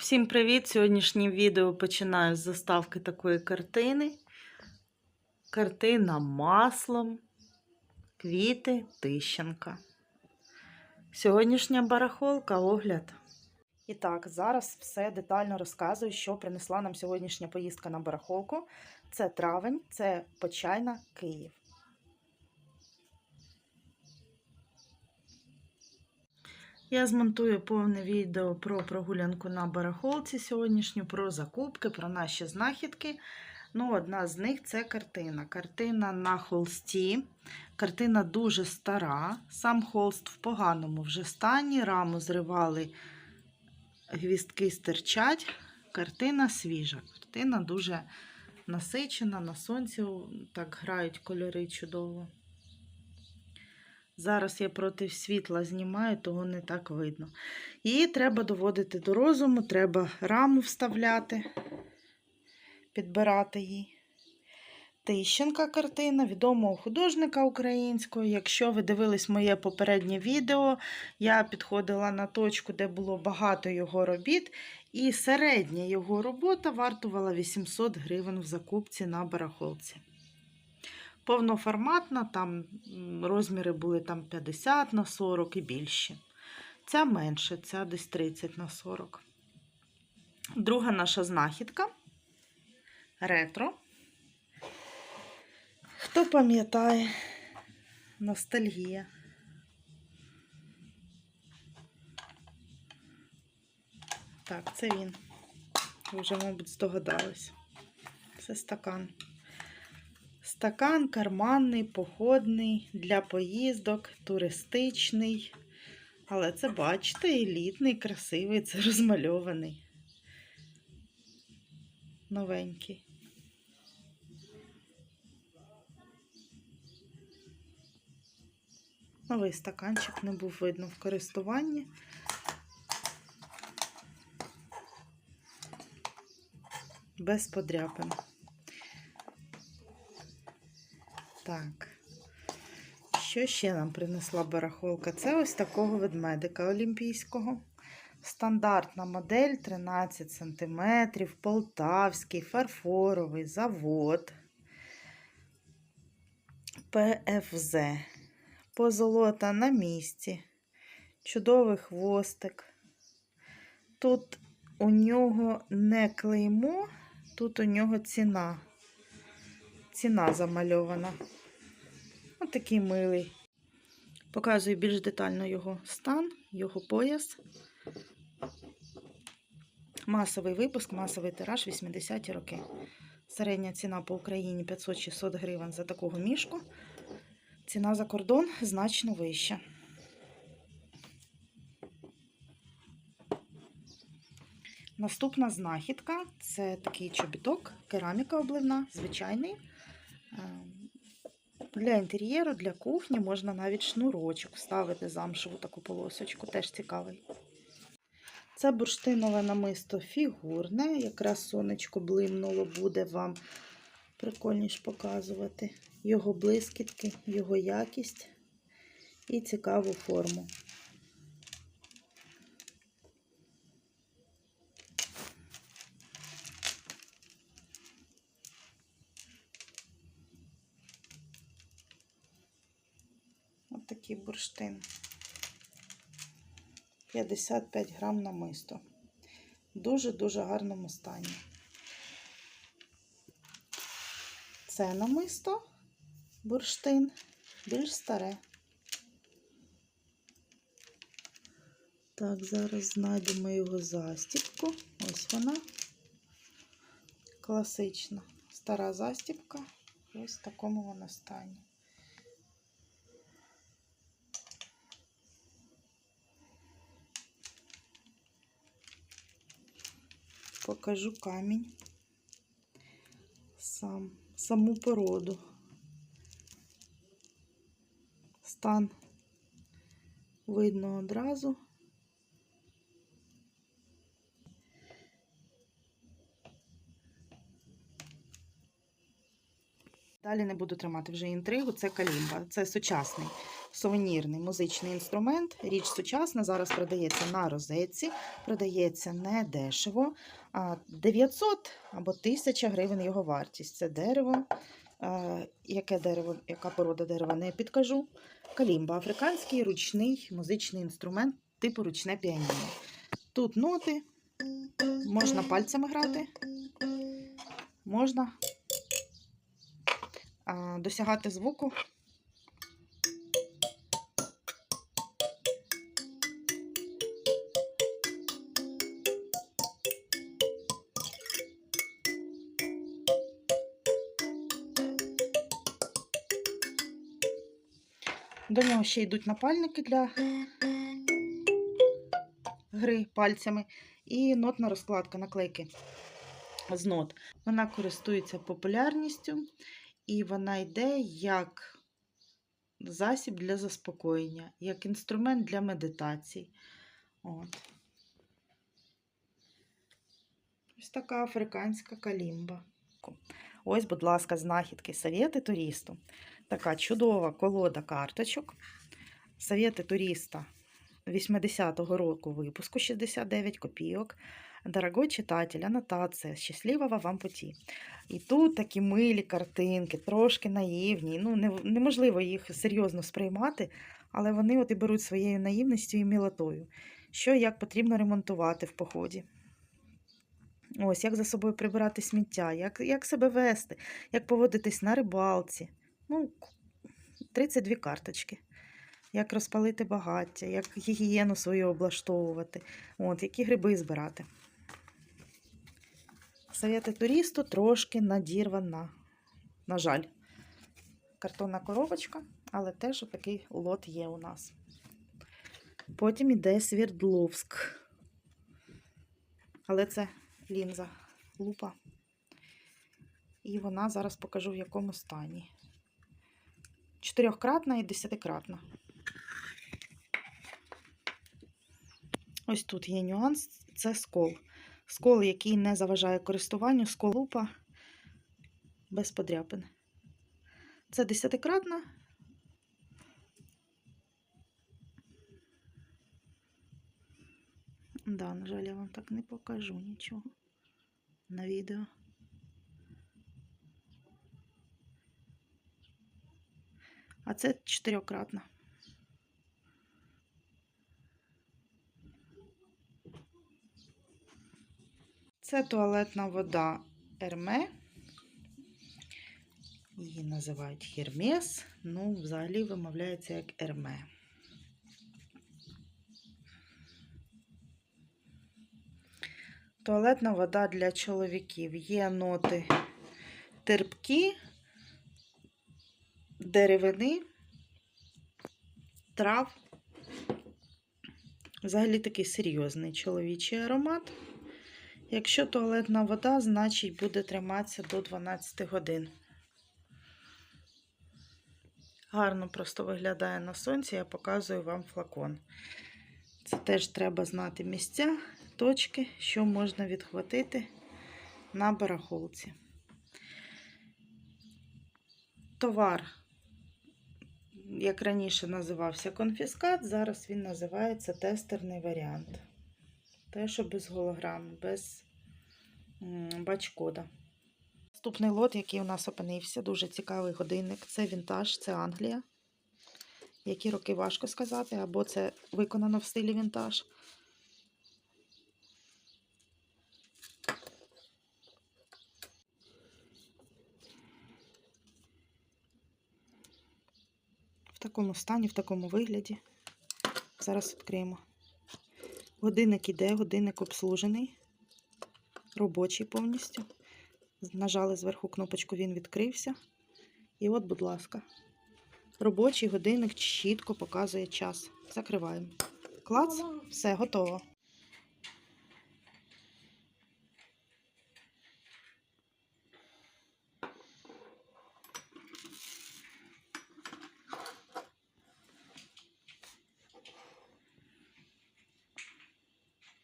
Всім привіт! Сьогоднішнє відео починаю з заставки такої картини. Картина маслом, квіти Тищенка. Сьогоднішня барахолка, огляд. І так, зараз все детально розказую, що принесла нам сьогоднішня поїздка на барахолку. Це травень, це Почайна, Київ. Я змонтую повне відео про прогулянку на барахолці сьогоднішню, про закупки, про наші знахідки. Ну, Одна з них це картина. Картина на холсті. Картина дуже стара. Сам холст в поганому вже стані. Раму зривали, гвістки стирчать. Картина свіжа. Картина дуже насичена, на сонці так грають кольори чудово. Зараз я проти світла знімаю, того не так видно. Її треба доводити до розуму, треба раму вставляти, підбирати її. Тищенка картина відомого художника українського. Якщо ви дивились моє попереднє відео, я підходила на точку, де було багато його робіт, і середня його робота вартувала 800 гривень в закупці на барахолці повноформатна, там розміри були там 50 на 40 і більші. Ця менше, ця десь 30 на 40. Друга наша знахідка ретро. Хто пам'ятає, ностальгія. Так, це він. Ви вже, мабуть, здогадались. Це стакан. Стакан карманний, походний, для поїздок, туристичний. Але це, бачите, елітний, красивий, це розмальований. Новенький. Новий стаканчик не був видно в користуванні. Без подряпин. Так. Що ще нам принесла барахолка? Це ось такого ведмедика олімпійського. Стандартна модель 13 см, полтавський, фарфоровий завод. ПФЗ. Позолота на місці. Чудовий хвостик. Тут у нього не клеймо, тут у нього ціна ціна замальована. Такий милий. Показую більш детально його стан, його пояс. Масовий випуск, масовий тираж 80-ті роки. Середня ціна по Україні 500-600 гривень за такого мішку. Ціна за кордон значно вища. Наступна знахідка це такий чобіток, кераміка обливна, звичайний. Для інтер'єру, для кухні можна навіть шнурочок вставити замшеву таку полосочку, теж цікавий. Це бурштинове намисто фігурне, якраз сонечко блимнуло, буде вам прикольніше показувати його блискітки, його якість і цікаву форму. Ось такий бурштин. 55 грам намисто. Дуже-дуже гарному стані. Це намисто, бурштин, більш старе. Так, зараз знайдемо його застібку. Ось вона. Класична стара застібка. Ось в такому вона стані. Покажу камінь, сам, саму породу. Стан видно одразу. Далі не буду тримати вже інтригу, це калімба, це сучасний сувенірний музичний інструмент. Річ сучасна, зараз продається на розетці, продається не дешево. 900 або 1000 гривень його вартість. Це дерево. Яке дерево, яка порода дерева, не підкажу. Калімба африканський ручний музичний інструмент типу ручне піаніно. Тут ноти, можна пальцями грати, можна досягати звуку. Нього ще йдуть напальники для гри пальцями і нотна розкладка наклейки з нот. Вона користується популярністю і вона йде як засіб для заспокоєння, як інструмент для медитацій. От. Ось така африканська калімба. Ось, будь ласка, знахідки Совєти туристу. Така чудова колода карточок. Совєти туриста 80-го року випуску 69 копійок. Дорогой читатель, анотація, щасливого вам путі. І тут такі милі картинки, трошки наївні. Ну, не- неможливо їх серйозно сприймати, але вони от і беруть своєю наївністю і мілотою. Що як потрібно ремонтувати в поході. Ось, як за собою прибирати сміття, як, як себе вести, як поводитись на рибалці. Ну, 32 карточки. Як розпалити багаття, як гігієну свою облаштовувати, от, які гриби збирати. Совєти туристу трошки надірвана. На жаль, картонна коробочка, але теж такий лот є у нас. Потім іде Свердловськ. Але це лінза, лупа. І вона зараз покажу в якому стані. Чотирьохкратна і десятикратна. Ось тут є нюанс, це скол. Скол, який не заважає користуванню, скол лупа без подряпин. Це десятикратна. Да, на жаль, я вам так не покажу нічого на відео. А це чотирьохкратна. Це туалетна вода Ерме. Її називають Хермес, ну, взагалі вимовляється як Ерме. Туалетна вода для чоловіків. Є ноти терпкі, деревини, трав. Взагалі такий серйозний чоловічий аромат. Якщо туалетна вода, значить буде триматися до 12 годин. Гарно просто виглядає на сонці, я показую вам флакон. Це теж треба знати місця, точки, що можна відхватити на барахолці. Товар, як раніше називався конфіскат, зараз він називається тестерний варіант. Те, що без голограм, без бачкода. Наступний лот, який у нас опинився, дуже цікавий годинник. Це вінтаж, це Англія. Які роки важко сказати, або це виконано в стилі вінтаж. Такому стані, в такому вигляді. Зараз відкриємо. Годинник іде, годинник обслужений, робочий повністю. Нажали зверху кнопочку, він відкрився. І от, будь ласка, робочий годинник чітко показує час. Закриваємо. Клац, все, готово.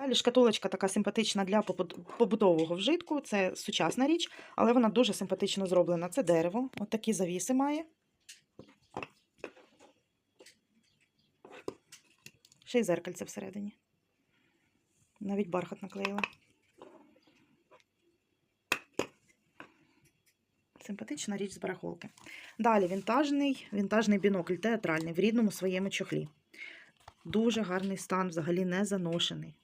Далі шкатулочка така симпатична для побут- побутового вжитку. Це сучасна річ, але вона дуже симпатично зроблена. Це дерево. От такі завіси має. Ще й зеркальце всередині. Навіть бархат наклеїла. Симпатична річ з барахолки. Далі вінтажний, вінтажний бінокль театральний в рідному своєму чохлі. Дуже гарний стан, взагалі не заношений.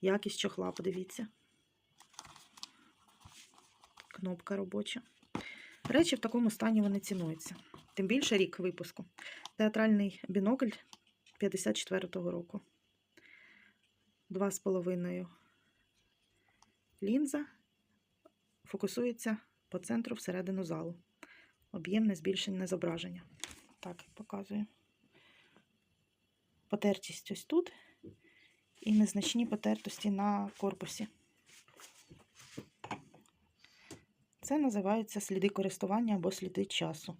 Якість чохла, подивіться. Кнопка робоча. Речі в такому стані вони цінуються. Тим більше рік випуску. Театральний бінокль 54-го року. Два з половиною лінза фокусується по центру всередину залу. Об'ємне збільшене зображення. Так, показую. Потертість ось тут і незначні потертості на корпусі. Це називається сліди користування або сліди часу.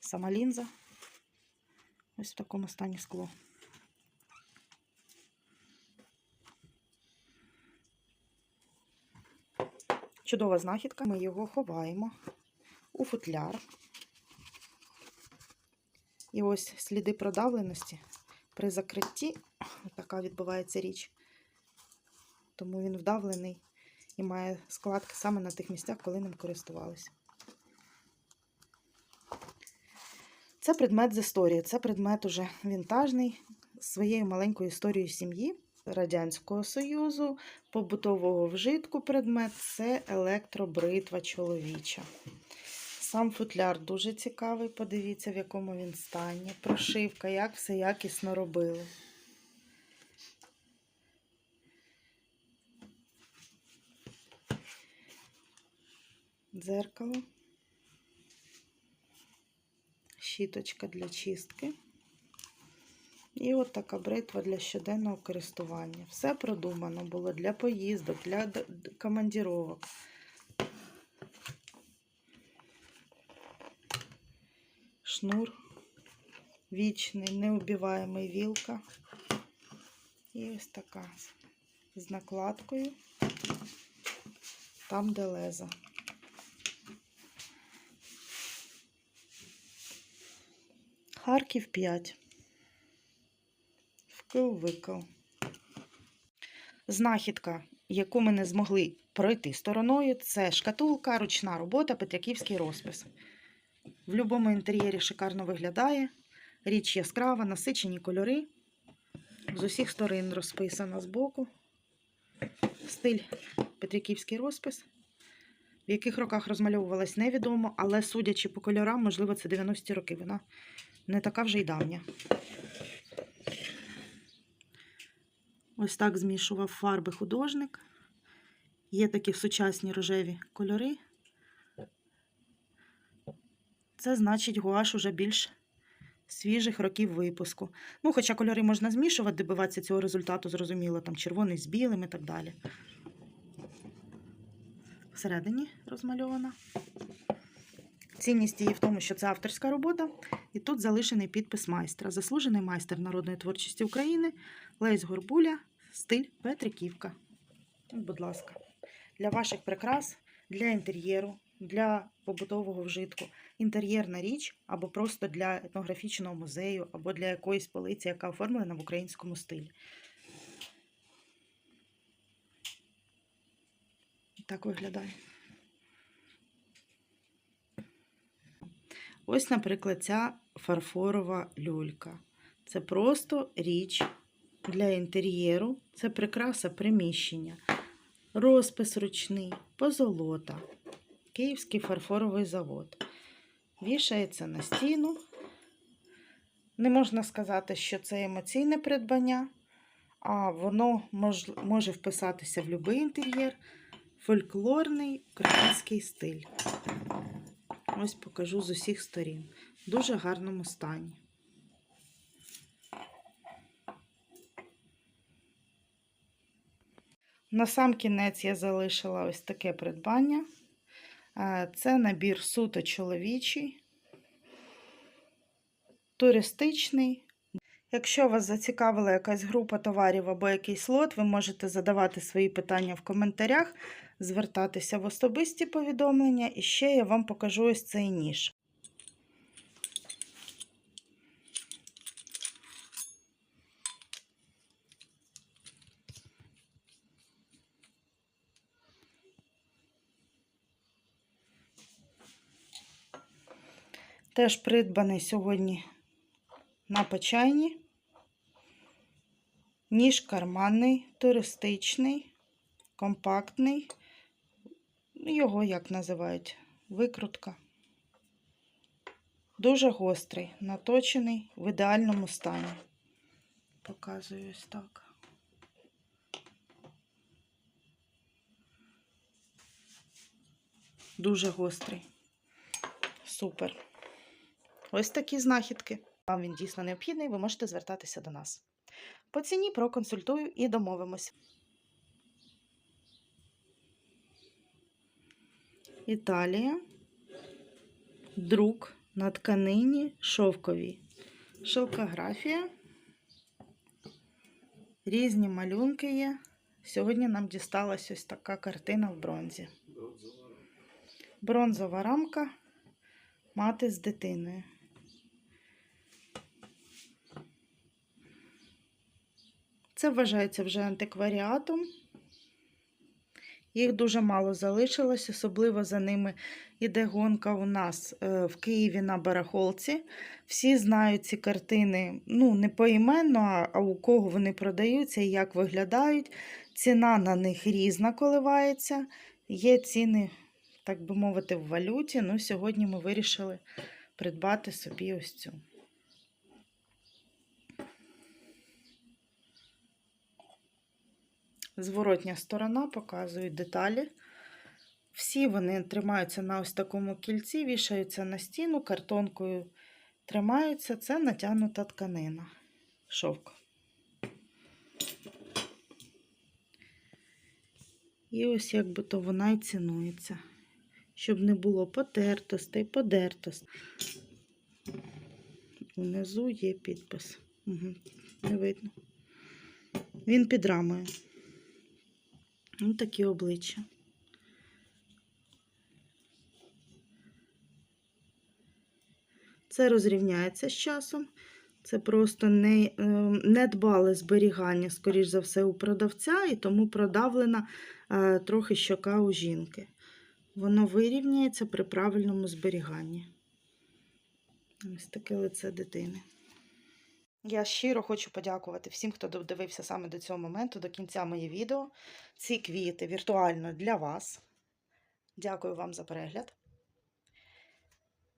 Сама лінза. Ось в такому стані скло. Чудова знахідка. Ми його ховаємо у футляр. І ось сліди продавленості при закритті. Така відбувається річ. Тому він вдавлений і має складки саме на тих місцях, коли ним користувалися. Це предмет з історії. Це предмет уже вінтажний, своєю маленькою історією сім'ї Радянського Союзу, побутового вжитку предмет це електробритва чоловіча. Сам футляр дуже цікавий, подивіться, в якому він стані. Прошивка, як все якісно робили. Дзеркало. Щіточка для чистки. І от така бритва для щоденного користування. Все продумано було для поїздок, для командіровок. Шнур вічний, неубиваємий вілка. І ось така з накладкою, там де леза. Харків 5. Вкил-викил. Знахідка, яку ми не змогли пройти стороною, це шкатулка, ручна робота, петряківський розпис. В будь-якому інтер'єрі шикарно виглядає. Річ яскрава, насичені кольори. З усіх сторон розписана збоку. Стиль Петриківський розпис. В яких роках розмальовувалась невідомо, але судячи по кольорам, можливо, це 90-ті роки. Вона не така вже й давня. Ось так змішував фарби художник. Є такі сучасні рожеві кольори. Це значить гуаш уже більш свіжих років випуску. Ну, хоча кольори можна змішувати, добиватися цього результату, зрозуміло, там червоний з білим і так далі. Всередині розмальована. Цінність її в тому, що це авторська робота, і тут залишений підпис майстра. Заслужений майстер народної творчості України Лесь Горбуля, стиль Петриківка. Будь ласка, для ваших прикрас, для інтер'єру, для побутового вжитку. Інтер'єрна річ або просто для етнографічного музею, або для якоїсь полиці, яка оформлена в українському стилі. Так виглядає. Ось, наприклад, ця фарфорова люлька. Це просто річ для інтер'єру, це прикраса приміщення, розпис ручний, позолота, Київський фарфоровий завод. Вішається на стіну. Не можна сказати, що це емоційне придбання, а воно може вписатися в будь-який інтер'єр, фольклорний український стиль. Ось покажу з усіх сторін. В дуже гарному стані. На сам кінець я залишила ось таке придбання. Е, Це набір суто чоловічий, туристичний. Якщо вас зацікавила якась група товарів або якийсь лот, ви можете задавати свої питання в коментарях, звертатися в особисті повідомлення, і ще я вам покажу ось цей ніж. Теж придбаний сьогодні на Почайні. Ніж карманний, туристичний, компактний. Його як називають? Викрутка. Дуже гострий, наточений в ідеальному стані. Показую ось так. Дуже гострий. Супер. Ось такі знахідки. Вам він дійсно необхідний, ви можете звертатися до нас. По ціні проконсультую і домовимось. Італія. Друк на тканині шовковій. Шелкографія. Різні малюнки є. Сьогодні нам дісталась ось така картина в бронзі. Бронзова рамка. Мати з дитиною. Це вважається вже антикваріатом. Їх дуже мало залишилось, особливо за ними іде гонка у нас е, в Києві на барахолці. Всі знають ці картини, ну, не поіменно, а- а у кого вони продаються і як виглядають. Ціна на них різна коливається. Є ціни, так би мовити, в валюті. Ну, сьогодні ми вирішили придбати собі ось цю. Зворотня сторона показує деталі. Всі вони тримаються на ось такому кільці, вішаються на стіну, картонкою тримаються. Це натягнута тканина. Шовк. І ось якби то вона і цінується. Щоб не було потертостей, подертостей. Унизу є підпис. Угу. Не видно. Він під рамою. Ось такі обличчя. Це розрівняється з часом. Це просто не, е, недбале зберігання, скоріш за все, у продавця, і тому продавлена е, трохи щока у жінки. Воно вирівняється при правильному зберіганні. Ось таке лице дитини. Я щиро хочу подякувати всім, хто додивився саме до цього моменту, до кінця моє відео. Ці квіти віртуально для вас. Дякую вам за перегляд.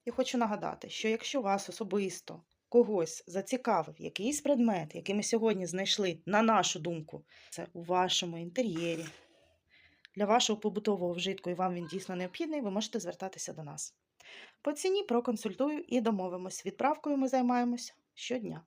І хочу нагадати, що якщо вас особисто когось зацікавив якийсь предмет, який ми сьогодні знайшли, на нашу думку, це у вашому інтер'єрі, для вашого побутового вжитку, і вам він дійсно необхідний, ви можете звертатися до нас. По ціні проконсультую і домовимось. Відправкою ми займаємось щодня.